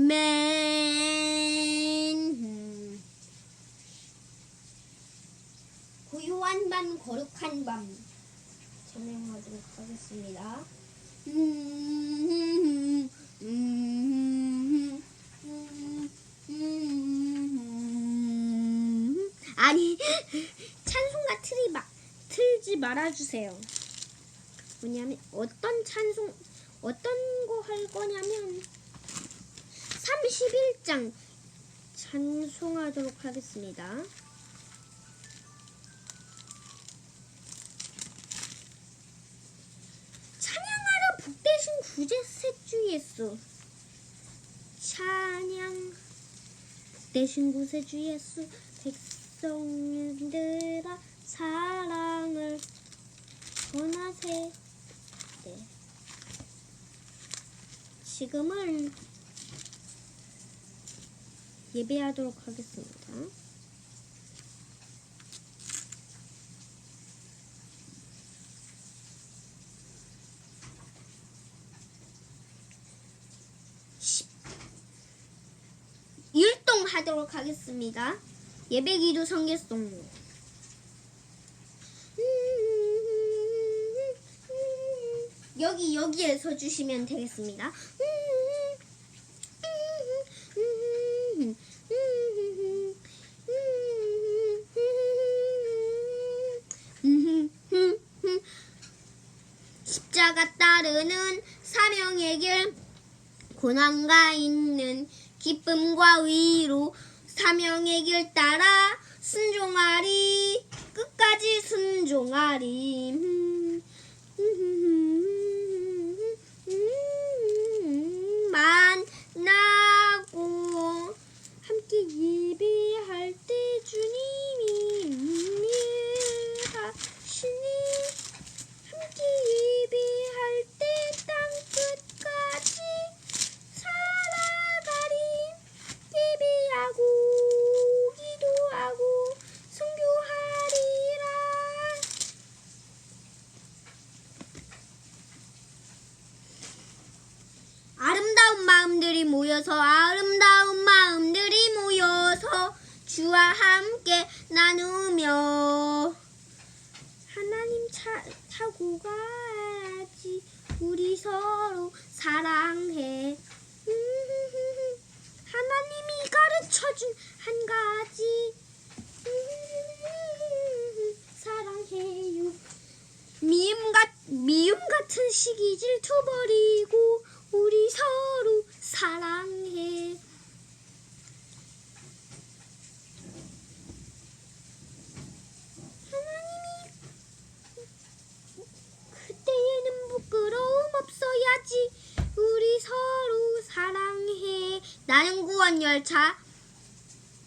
맨 고요한 밤 거룩한 밤 진행하도록 하겠습니다. 아니 찬송가 틀이 마, 틀지 말아주세요. 뭐냐면 어떤 찬송 어떤 거 할 거냐면 31장 찬송하도록 하겠습니다. 찬양하라 복되신 구제셋 주 예수 찬양 복되신 구세 주 예수 백성들아 사랑을 전하세 네. 지금은 예배하도록 하겠습니다. 십- 율동하도록 하겠습니다. 예배기도 성계송. 여기 여기에 서 주시면 되겠습니다. 십자가 따르는 사명의 길 고난과 있는 기쁨과 위로 사명의 길 따라 순종하리. 끝까지 순종하리 함께 나누며 하나님 차, 타고 가야지 우리 서로 사랑해. 음, 하나님이 가르쳐준 한 가지. 음, 사랑해요. 미움, 같, 미움 같은 시기 질 투버리고 우리 서로 사랑해 하나님이 그때에는 부끄러움 없어야지 우리 서로 사랑해 나는 구원 열차.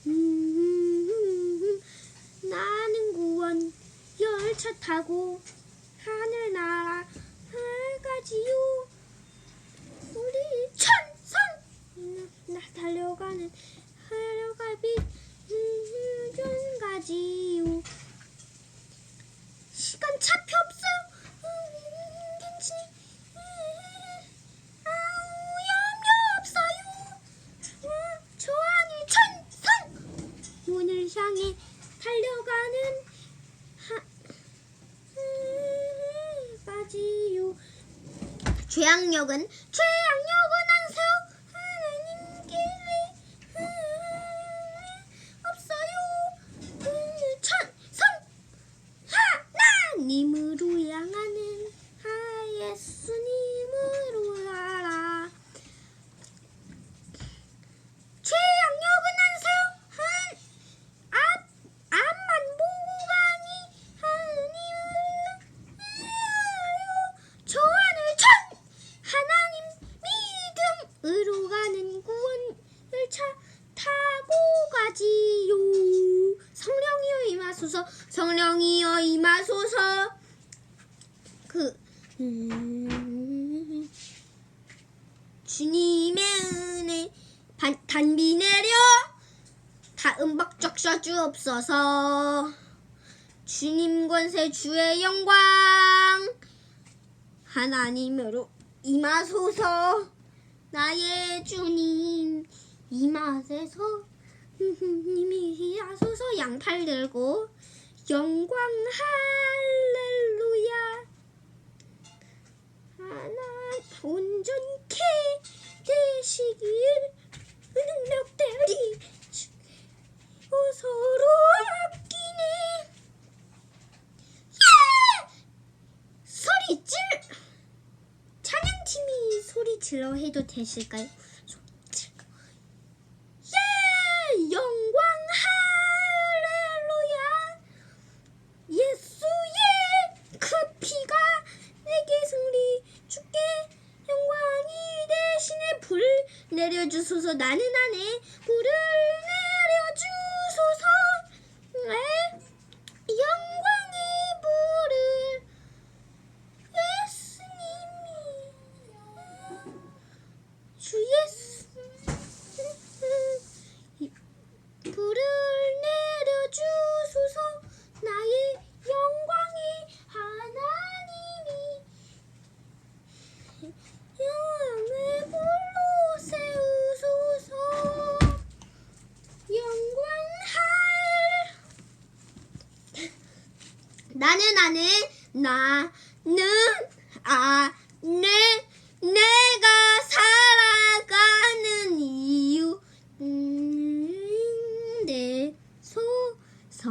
음, 나는 구원 열차 타고 죄악력은 죄악력은 안세요 하나님께 음, 없어요 음, 천성 하나님으로 향하는 하 예수님으로 알아 죄악력은 안세요 한 앞, 앞만 보고 가니 하나님을 저 하늘 천 하나님 믿음으로 가는 구원 열차 타고 가지요 성령이여 임하소서 성령이여 임하소서 그 음, 주님의 은혜 반, 단비 내려 다 셔주옵소서 주님 권세 주의 영광. 하나님으로 임하소서. 나의 주님 이 맛에서. 님이 하소서. 양팔 들고 영광 할렐루야. 하나 온전케 되시길 능력들이 서로 아끼네 예! 소리 질 찬양팀이 소리 질러. 예! 영광 할렐루야! 예수의 그 피가 내게 승리 주께 영광이 대신에 불을 내려주소서. 나는 안에 불을 내려주소서 네. 영광의 불을 예수님이 주 예수 불을 내려주소서 나의 영광의 하나님이 영광의 불로 세우소서 영광할 나는 나는 나는 아내 내가 살아가는 이유. 음, 내 소서.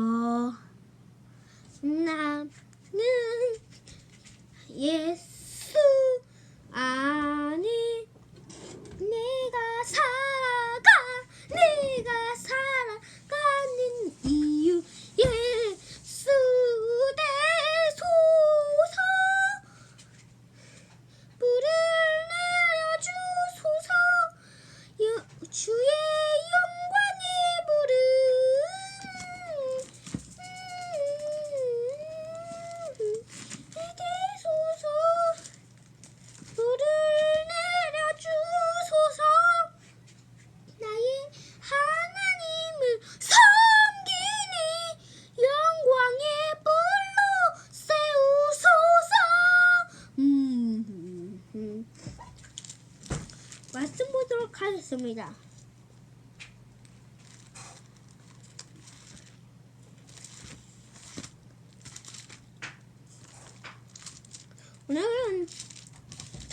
나는 예수 안에 내가 살아가 내가 살아가는 이유 예수 대소서 불을 내려주소서 여, 주의 영광의 불은 내게 소서 불을 내려주소서 나의 하나님을 섬기니 영광의 불로 세우소서 음, 음. 말씀 보도록 하겠습니다. 오늘은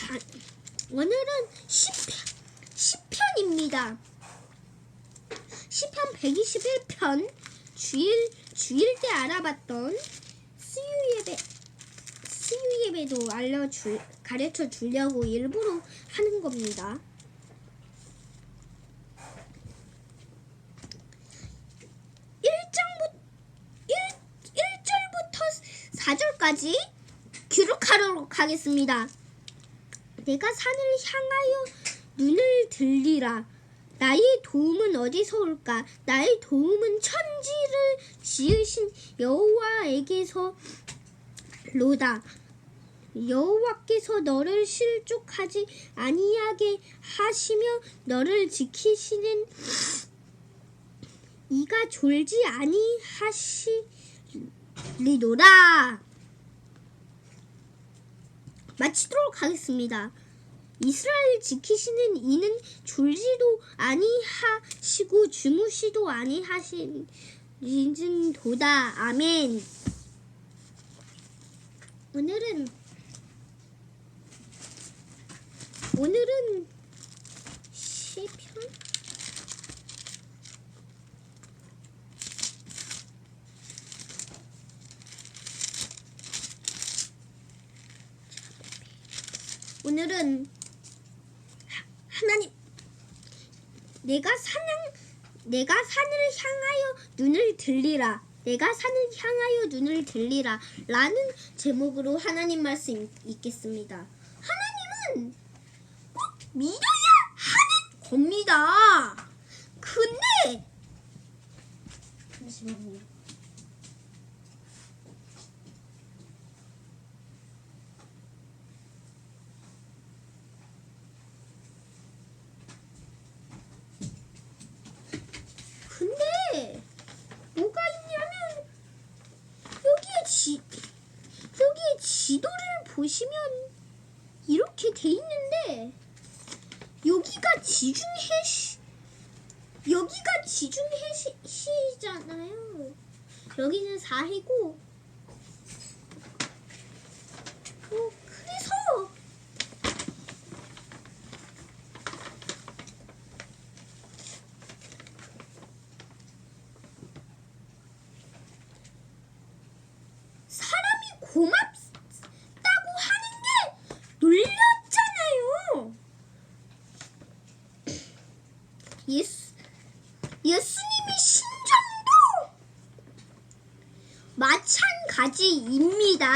다, 오늘은 10편, 10편입니다. 10편 121편 주일 주일 때 알아봤던 수유 예배 수유 예배도 알려줄 가르쳐 주려고 일부러 하는 겁니다. 1장부터 1, 1절부터 4절까지 기록하도록 하겠습니다. 내가 산을 향하여 눈을 들리라. 나의 도움은 어디서 올까? 나의 도움은 천지를 지으신 여호와에게서 로다. 여호와께서 너를 실족하지 아니하게 하시며 너를 지키시는 이가 졸지 아니하시리로다. 마치도록 하겠습니다. 이스라엘 지키시는 이는 졸지도 아니하시고 주무시도 아니하시는 도다. 아멘. 오늘은 오늘은 시편 오늘은 하- 하나님 내가 산을 내가 산을 향하여 눈을 들리라. 내가 산을 향하여 눈을 들리라. 라는 제목으로 하나님 말씀 읽- 읽겠습니다. 하나님은 꼭 믿어야 하는 겁니다. 근데 잠시만요 근데 뭐가 있냐면 여기에 지 여기에 지도를 보시면 이렇게 돼 있는데 여기 지중 해시 여기가 지중 해시잖아요. 여기는 사해고 어, 그래서 사람이 고맙다고 하는 게 놀렸잖아요. 예수, 예수님이 심정도 마찬가지입니다.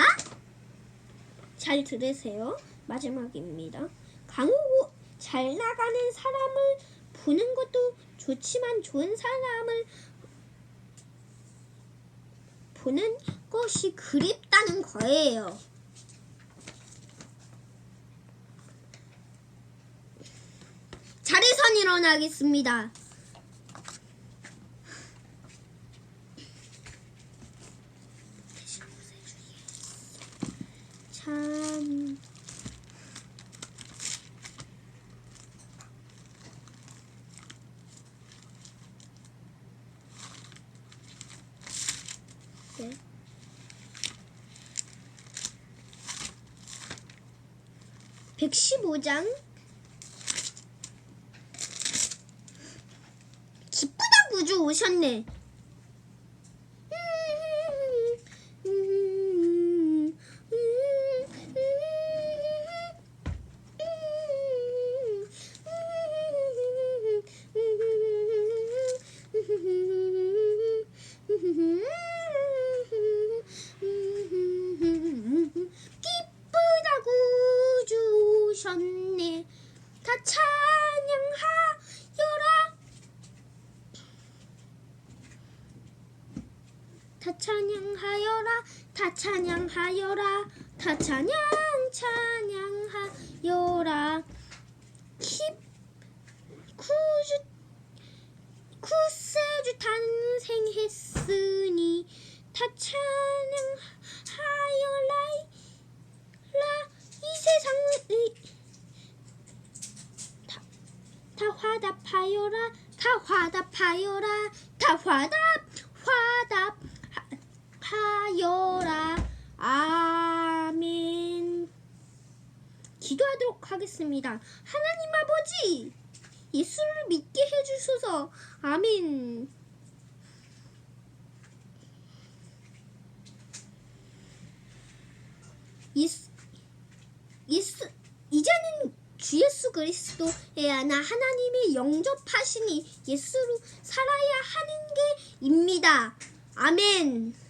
잘 들으세요. 마지막입니다. 강호고 잘 나가는 사람을 부는 것도 좋지만 좋은 사람을 보는 것이 그립다는 거예요. 자리선 일어나겠습니다. 참. 네. 백십오 장 기쁘다 구주 오셨네. 기쁘다 구주 오셨네. 다 찬양하여라. 다 찬양하여라 다 찬양하여라 다 찬양 찬양하여라. 킵 구주 구세주 탄생했으니 다 찬양하여라 라이 세상을 다, 다 화답하여라 다 화답하여라 다 화답 화답 하- 하여라 아멘 기도하도록 하겠습니다 하나님 아버지 예수를 믿게 해주소서 아멘 예수 예수 이제는 주 예수 그리스도에 하나 하나님이 영접하시니 예수로 살아야 하는 게입니다. 아멘.